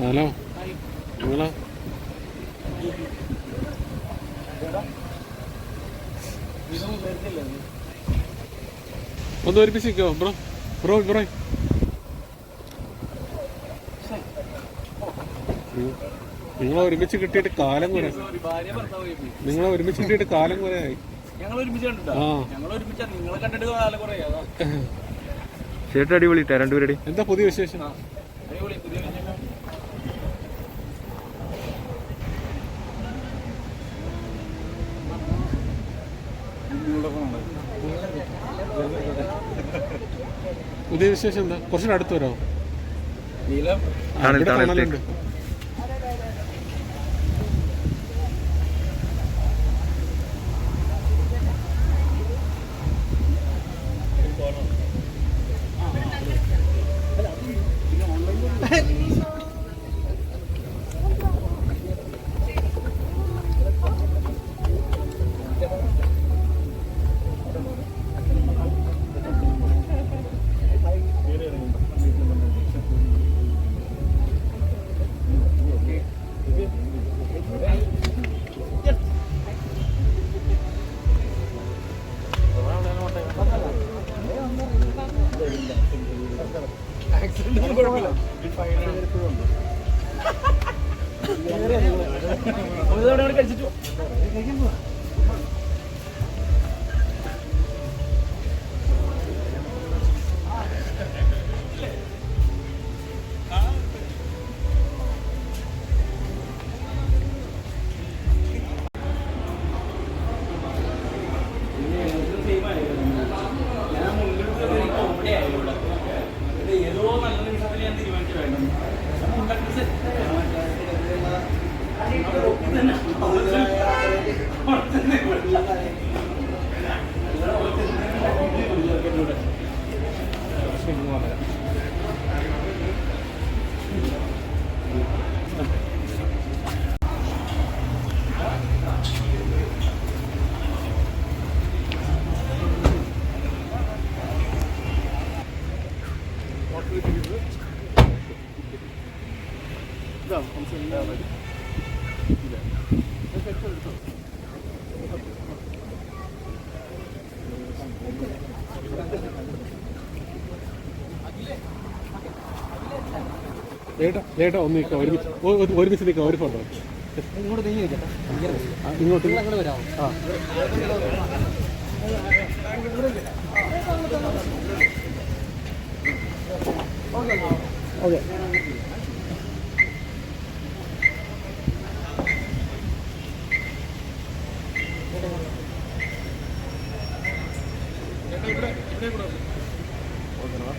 Hello. നിങ്ങളോ ഒന്ന് ഒരുമിച്ച് നിൽക്കോ ബ്രോ? Bro bro. നിങ്ങൾ ഒരുമിച്ച് കിട്ടിയിട്ട് കാലം കുറെ നിങ്ങളെ നിങ്ങൾ ഒരുമിച്ച് കിട്ടിയിട്ട് കാലം കുറെ ആയി. നിങ്ങളെ ഷർട്ട് അടിപൊളിട്ടാ രണ്ടുപേരുടെ എന്താ പുതിയ വിശേഷം? പുതിയ വിശേഷം എന്താ? കുറച്ചുകൂടെ അടുത്ത് വരാമോ നീലം. കഴിച്ചിട്ട് അവിടെ ഒപ്പം തന്നെ അവിടെ തന്നെ ചേട്ടാ ചേട്ടാ ഒന്ന് നിൽക്കാം ഒരുമിച്ച് ഒരുമിച്ച് നിൽക്കാം ഒരു ഫോട്ടോ. ഇങ്ങോട്ട് നീങ്ങി വെക്കട്ടെ ഇങ്ങോട്ട് അങ്ങോട്ട് വരാമോ ആ. ഓക്കെ. ఓకేనా